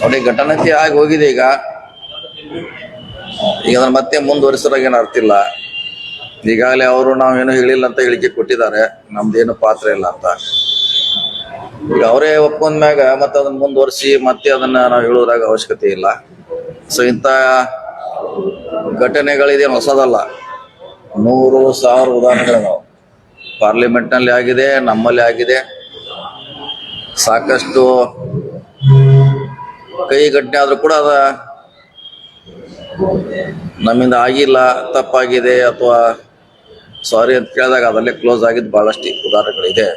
ನೋಡಿ ಘಟನೆ ಆಗಿ ಹೋಗಿದೆ ಈಗ. ಈಗ ಅದನ್ನ ಮತ್ತೆ ಮುಂದುವರಿಸೋದಾಗ ಏನು ಅರ್ಥ ಇಲ್ಲ. ಈಗಾಗಲೇ ಅವರು ನಾವೇನು ಹೇಳಿಲ್ಲ ಅಂತ ಹೇಳಿಕೆ ಕೊಟ್ಟಿದ್ದಾರೆ. ನಮ್ದೇನು ಪಾತ್ರ ಇಲ್ಲ ಅಂತ. ಈಗ ಅವರೇ ಒಪ್ಕೊಂಡ್ ಮ್ಯಾಗ ಮತ್ತೆ ಅದನ್ನ ಮುಂದುವರಿಸಿ ಮತ್ತೆ ಅದನ್ನ ನಾವು ಹೇಳೋದ್ರಾಗ ಅವಶ್ಯಕತೆ ಇಲ್ಲ. ಸೊ ಇಂಥ ಘಟನೆಗಳಿದೇನು ಹೊಸದಲ್ಲ. ನೂರು ಸಾವಿರ ಉದಾಹರಣೆಗಳು ಪಾರ್ಲಿಮೆಂಟ್ನಲ್ಲಿ ಆಗಿದೆ, ನಮ್ಮಲ್ಲಿ ಆಗಿದೆ. ಸಾಕಷ್ಟು ಕೈ ಘಟನೆ ಆದ್ರೂ ಕೂಡ ಅದ. ನಮ್ಮಿಂದ ಆಗಿಲ್ಲ ತಪ್ಪಾಗಿದೆ ಅಥವಾ ಸಾರಿ ಅಂತ ಕೇಳಿದಾಗ ಅದಲ್ಲೇ ಕ್ಲೋಸ್ ಆಗಿದ್ದು ಬಹಳಷ್ಟು ಉದಾಹರಣೆಗಳಿದೆ.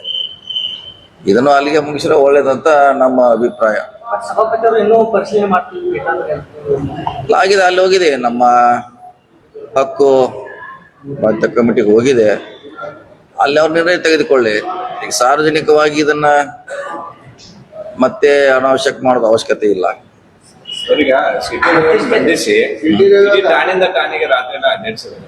ಇದನ್ನು ಅಲ್ಲಿಗೆ ಮುಗಿಸಿದ್ರೆ ಒಳ್ಳೇದಂತ ನಮ್ಮ ಅಭಿಪ್ರಾಯ. ಆಗಿದೆ ಅಲ್ಲಿ ಹೋಗಿದೆ. ನಮ್ಮ ಹಕ್ಕು ಮತ್ತೆ ಕಮಿಟಿಗೆ ಹೋಗಿದೆ. ಅಲ್ಲಿ ಅವ್ರ ನಿರ್ಣಯ ತೆಗೆದುಕೊಳ್ಳಿ. ಈಗ ಸಾರ್ವಜನಿಕವಾಗಿ ಇದನ್ನ ಮತ್ತೆ ಅನಾವಶ್ಯಕ ಮಾಡೋದು ಅವಶ್ಯಕತೆ ಇಲ್ಲ. ಅವ್ರೀಗ ಸಿಟಿ ಬಂಧಿಸಿ ಇಡೀ ಠಾಣೆಯಿಂದ ಠಾಣೆಗೆ ರಾತ್ರಿ ಅಡ್ಡಾಡ್ಸಿದ್ರು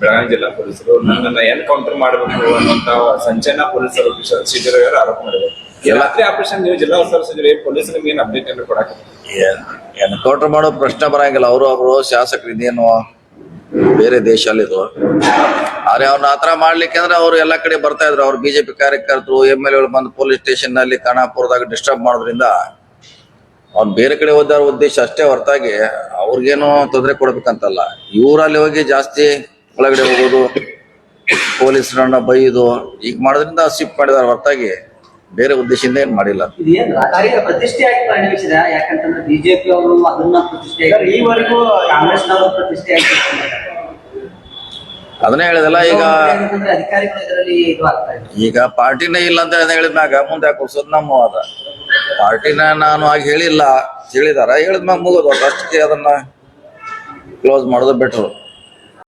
ಬೆಳಗಾವಿ ಜಿಲ್ಲಾ ಪೊಲೀಸರು. ನನ್ನನ್ನ ಎನ್ಕೌಂಟರ್ ಮಾಡಬೇಕು ಅನ್ನುವಂತ ಸಂಚನ ಪೊಲೀಸರು ಸಿಟಿ ರವಿಯವರು ಆರೋಪ ಮಾಡಿದ್ರು ರಾತ್ರಿ ಆಪರೇಷನ್ ನೀವು ಜಿಲ್ಲಾ ಉಸ್ತುವಾರಿ ಸಚಿವರು ಪೊಲೀಸ್ ನಿಮ್ಗೆ ಏನ್ ಅಪ್ಡೇಟ್ ಅನ್ನು ಕೊಡಕ್ಕೆ? ಎನ್ಕೌಂಟರ್ ಮಾಡೋ ಪ್ರಶ್ನೆ ಬರಂಗಿಲ್ಲ. ಅವರು ಅವರು ಶಾಸಕರು ಇದೇನು ಬೇರೆ ದೇಶಲ್ಲಿದ್ರು ಆದ್ರೆ ಅವ್ರನ್ನ ಆತರ ಮಾಡ್ಲಿಕ್ಕೆ ಅಂದ್ರೆ ಅವ್ರು ಎಲ್ಲಾ ಕಡೆ ಬರ್ತಾ ಇದ್ರು. ಅವ್ರು ಬಿಜೆಪಿ ಕಾರ್ಯಕರ್ತರು ಎಂ ಎಲ್ ಎಗಳು ಬಂದು ಪೊಲೀಸ್ ಸ್ಟೇಷನ್ನಲ್ಲಿ ಖಾನಾಪುರದಾಗ ಡಿಸ್ಟರ್ಬ್ ಮಾಡೋದ್ರಿಂದ ಅವ್ನ್ ಬೇರೆ ಕಡೆ ಹೋದಾರ ಉದ್ದೇಶ ಅಷ್ಟೇ ಹೊರತಾಗಿ ಅವ್ರಿಗೇನೋ ತೊಂದರೆ ಕೊಡ್ಬೇಕಂತಲ್ಲ. ಇವರಲ್ಲಿ ಹೋಗಿ ಜಾಸ್ತಿ ಒಳಗಡೆ ಹೋಗೋದು ಪೊಲೀಸರನ್ನ ಬೈದು ಈಗ ಮಾಡೋದ್ರಿಂದ ಶಿಫ್ಟ್ ಮಾಡಿದಾರ ಹೊರತಾಗಿ ಬೇರೆ ಉದ್ದೇಶದಿಂದ ಏನ್ ಮಾಡಿಲ್ಲ. ಇದೇನ್ ರಾಜಕೀಯ ಪ್ರತಿಷ್ಠೆಯಾಗಿ ಪರಿಣಮಿಸಿದ ಯಾಕಂತಂದ್ರೆ ಬಿಜೆಪಿ ಅವರು ಅದನ್ನ ಪ್ರತಿಷ್ಠೆ ಈವರೆಗೂ ಕಾಂಗ್ರೆಸ್ನವರು ಪ್ರತಿಷ್ಠೆ ಅದನ್ನೇ ಹೇಳಿದಲ್ಲ ಈಗ ಅಧಿಕಾರಿಗಳು ಇದರಲ್ಲಿ ಇದು ಈಗ ಪಾರ್ಟಿನೇ ಇಲ್ಲ ಅಂತ ಹೇಳಿದ್ಮ್ಯಾಗ ಮುಂದೆ ಯಾಕೆ ಕೂರ್ಸೋದು ನಮ್ಮ ವಾದ. ಪಾರ್ಟಿನ ನಾನು ಆಗ ಹೇಳಿಲ್ಲ. ಹೇಳಿದಾರ. ಹೇಳಿದ್ಮ್ಯಾಗ ಮುಗೋದು ಅಷ್ಟಕ್ಕೆ ಅದನ್ನ ಕ್ಲೋಸ್ ಮಾಡೋದು ಬೆಟ್ರು.